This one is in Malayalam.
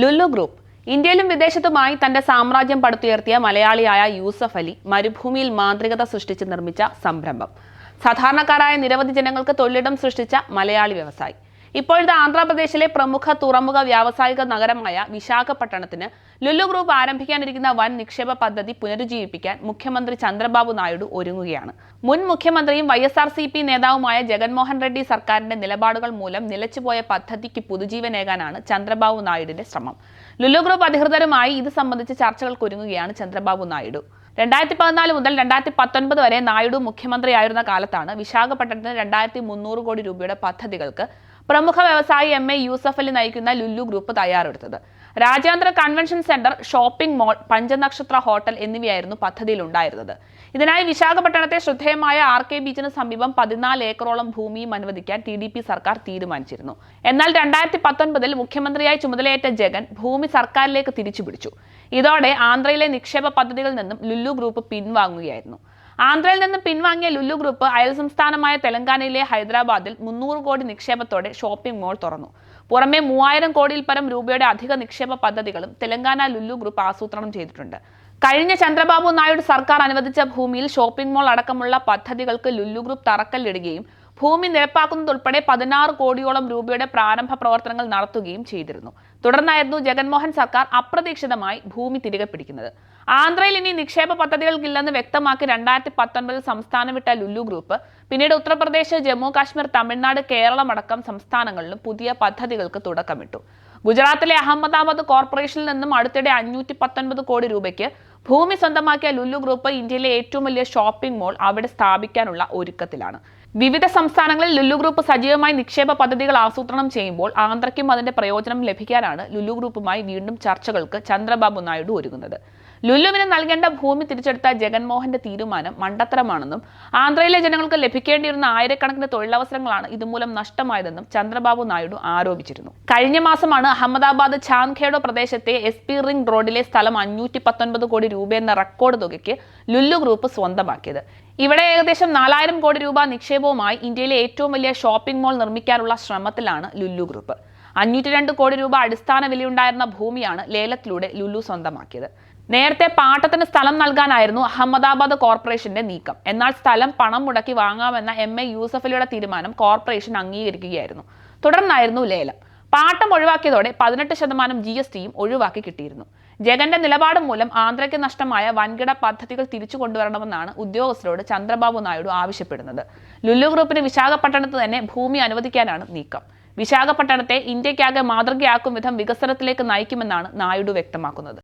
ലുലു ഗ്രൂപ്പ്. ഇന്ത്യയിലും വിദേശത്തുമായി തന്റെ സാമ്രാജ്യം പടുത്തുയർത്തിയ മലയാളിയായ യൂസഫ് അലി മരുഭൂമിയിൽ മാന്ത്രികത സൃഷ്ടിച്ച് നിർമ്മിച്ച സംരംഭം. സാധാരണക്കാരായ നിരവധി ജനങ്ങൾക്ക് തൊഴിലിടം സൃഷ്ടിച്ച മലയാളി വ്യവസായി. ഇപ്പോഴത്തെ ആന്ധ്രാപ്രദേശിലെ പ്രമുഖ തുറമുഖ വ്യാവസായിക നഗരമായ വിശാഖപട്ടണത്തിന് ലുലു ഗ്രൂപ്പ് ആരംഭിക്കാനിരിക്കുന്ന വൻ നിക്ഷേപ പദ്ധതി പുനരുജ്ജീവിപ്പിക്കാൻ മുഖ്യമന്ത്രി ചന്ദ്രബാബു നായിഡു ഒരുങ്ങുകയാണ്. മുൻ മുഖ്യമന്ത്രിയും Y S R C P നേതാവുമായ ജഗൻമോഹൻ റെഡ്ഡി സർക്കാരിന്റെ നിലപാടുകൾ മൂലം നിലച്ചുപോയ പദ്ധതിക്ക് പുതുജീവനേകാനാണ് ചന്ദ്രബാബു നായിഡുവിന്റെ ശ്രമം. ലുലു ഗ്രൂപ്പ് അധികൃതരുമായി ഇത് സംബന്ധിച്ച് ചർച്ചകൾക്കൊരുങ്ങുകയാണ് ചന്ദ്രബാബു നായിഡു. രണ്ടായിരത്തി പതിനാല് മുതൽ രണ്ടായിരത്തി പത്തൊൻപത് വരെ നായിഡു മുഖ്യമന്ത്രിയായിരുന്ന കാലത്താണ് വിശാഖപട്ടണത്തിന് രണ്ടായിരത്തി മുന്നൂറ് കോടി രൂപയുടെ പദ്ധതികൾക്ക് പ്രമുഖ വ്യവസായി എം എ യൂസഫലി നയിക്കുന്ന ലുല്ലു ഗ്രൂപ്പ് തയ്യാറെടുത്തത്. രാജ്യാന്തര കൺവെൻഷൻ സെന്റർ ഷോപ്പിംഗ് മോൾ പഞ്ചനക്ഷത്ര ഹോട്ടൽ എന്നിവയായിരുന്നു പദ്ധതിയിൽ ഉണ്ടായിരുന്നത് ഇതിനായി വിശാഖപട്ടണത്തെ ശ്രദ്ധേയമായ ആർ കെ ബീച്ചിന് സമീപം പതിനാല് ഏക്കറോളം ഭൂമിയും അനുവദിക്കാൻ ടി ഡി പി സർക്കാർ തീരുമാനിച്ചിരുന്നു. എന്നാൽ രണ്ടായിരത്തി പത്തൊൻപതിൽ മുഖ്യമന്ത്രിയായി ചുമതലയേറ്റ ജഗൻ ഭൂമി സർക്കാരിലേക്ക് തിരിച്ചുപിടിച്ചു. ഇതോടെ ആന്ധ്രയിലെ നിക്ഷേപ പദ്ധതികളിൽ നിന്നും ലുല്ലു ഗ്രൂപ്പ് പിൻവാങ്ങുകയായിരുന്നു. ആന്ധ്രയിൽ നിന്ന് പിൻവാങ്ങിയ ലുലു ഗ്രൂപ്പ് അയൽ സംസ്ഥാനമായ തെലങ്കാനയിലെ ഹൈദരാബാദിൽ മുന്നൂറ് കോടി നിക്ഷേപത്തോടെ ഷോപ്പിംഗ് മോൾ തുറന്നു. പുറമെ മൂവായിരം കോടിയിൽ പരം രൂപയുടെ അധിക നിക്ഷേപ പദ്ധതികളും തെലങ്കാന ലുലു ഗ്രൂപ്പ് ആസൂത്രണം ചെയ്തിട്ടുണ്ട്. കഴിഞ്ഞ ചന്ദ്രബാബു നായിഡു സർക്കാർ അനുവദിച്ച ഭൂമിയിൽ ഷോപ്പിംഗ് മോൾ അടക്കമുള്ള പദ്ധതികൾക്ക് ലുലു ഗ്രൂപ്പ് തറക്കല്ലിടുകയും ഭൂമി നിരപ്പാക്കുന്നതുൾപ്പെടെ പതിനാറ് കോടിയോളം രൂപയുടെ പ്രാരംഭ പ്രവർത്തനങ്ങൾ നടത്തുകയും ചെയ്തിരുന്നു. തുടർന്നായിരുന്നു ജഗൻമോഹൻ സർക്കാർ അപ്രതീക്ഷിതമായി ഭൂമി തിരികെ പിടിക്കുന്നത്. ആന്ധ്രയിൽ ഇനി നിക്ഷേപ പദ്ധതികൾക്കില്ലെന്ന് വ്യക്തമാക്കി രണ്ടായിരത്തി പത്തൊൻപതിൽ സംസ്ഥാനം വിട്ട ലുലു ഗ്രൂപ്പ് പിന്നീട് ഉത്തർപ്രദേശ് ജമ്മു കാശ്മീർ തമിഴ്നാട് കേരളം അടക്കം സംസ്ഥാനങ്ങളിലും പുതിയ പദ്ധതികൾക്ക് തുടക്കമിട്ടു. ഗുജറാത്തിലെ അഹമ്മദാബാദ് കോർപ്പറേഷനിൽ നിന്നും അടുത്തിടെ അഞ്ഞൂറ്റി പത്തൊൻപത് കോടി രൂപയ്ക്ക് ഭൂമി സ്വന്തമാക്കിയ ലുലു ഗ്രൂപ്പ് ഇന്ത്യയിലെ ഏറ്റവും വലിയ ഷോപ്പിംഗ് മോൾ അവിടെ സ്ഥാപിക്കാനുള്ള ഒരുക്കത്തിലാണ്. വിവിധ സംസ്ഥാനങ്ങളിൽ ലുലു ഗ്രൂപ്പ് സജീവമായി നിക്ഷേപ പദ്ധതികൾ ആസൂത്രണം ചെയ്യുമ്പോൾ ആന്ധ്രയ്ക്കും അതിന്റെ പ്രയോജനം ലഭിക്കാനാണ് ലുലു ഗ്രൂപ്പുമായി വീണ്ടും ചർച്ചകൾക്ക് ചന്ദ്രബാബു നായിഡു ഒരുങ്ങുന്നത്. ലുലുവിന് നൽകേണ്ട ഭൂമി തിരിച്ചെടുത്ത ജഗൻമോഹന്റെ തീരുമാനം മണ്ടത്തരമാണെന്നും ആന്ധ്രയിലെ ജനങ്ങൾക്ക് ലഭിക്കേണ്ടിയിരുന്ന ആയിരക്കണക്കിന് തൊഴിലവസരങ്ങളാണ് ഇതുമൂലം നഷ്ടമായതെന്നും ചന്ദ്രബാബു നായിഡു ആരോപിച്ചിരുന്നു. കഴിഞ്ഞ മാസമാണ് അഹമ്മദാബാദ് ചാന്ദ്ഖേഡോ പ്രദേശത്തെ എസ് പി റിംഗ് റോഡിലെ സ്ഥലം അഞ്ഞൂറ്റി പത്തൊൻപത് കോടി രൂപയെന്ന റെക്കോർഡ് തുകയ്ക്ക് ലുല്ലു ഗ്രൂപ്പ് സ്വന്തമാക്കിയത്. ഇവിടെ ഏകദേശം നാലായിരം കോടി രൂപ നിക്ഷേപവുമായി ഇന്ത്യയിലെ ഏറ്റവും വലിയ ഷോപ്പിംഗ് മോൾ നിർമ്മിക്കാനുള്ള ശ്രമത്തിലാണ് ലുല്ലു ഗ്രൂപ്പ്. അഞ്ഞൂറ്റി രണ്ട് കോടി രൂപ അടിസ്ഥാന വിലയുണ്ടായിരുന്ന ഭൂമിയാണ് ലേലത്തിലൂടെ ലുലു സ്വന്തമാക്കിയത്. നേരത്തെ പാട്ടത്തിന് സ്ഥലം നൽകാനായിരുന്നു അഹമ്മദാബാദ് കോർപ്പറേഷന്റെ നീക്കം. എന്നാൽ സ്ഥലം പണം മുടക്കി വാങ്ങാമെന്ന എം എ യൂസഫലിയുടെ തീരുമാനം കോർപ്പറേഷൻ അംഗീകരിക്കുകയായിരുന്നു. തുടർന്നായിരുന്നു ലേലം. പാട്ടം ഒഴിവാക്കിയതോടെ പതിനെട്ട് ശതമാനം ജി എസ് ടിയും ഒഴിവാക്കി കിട്ടിയിരുന്നു. ജഗന്റെ നിലപാട് മൂലം ആന്ധ്രയ്ക്ക് നഷ്ടമായ വൻകിട പദ്ധതികൾ തിരിച്ചു കൊണ്ടുവരണമെന്നാണ് ഉദ്യോഗസ്ഥരോട് ചന്ദ്രബാബു നായിഡു ആവശ്യപ്പെടുന്നത്. ലുലു ഗ്രൂപ്പിന് വിശാഖപട്ടണത്ത് തന്നെ ഭൂമി അനുവദിക്കാനാണ് നീക്കം. വിശാഖപട്ടണത്തെ ഇന്ത്യക്കാകെ മാതൃകയാക്കും വിധം വികസനത്തിലേക്ക് നയിക്കുമെന്നാണ് നായിഡു വ്യക്തമാക്കുന്നത്.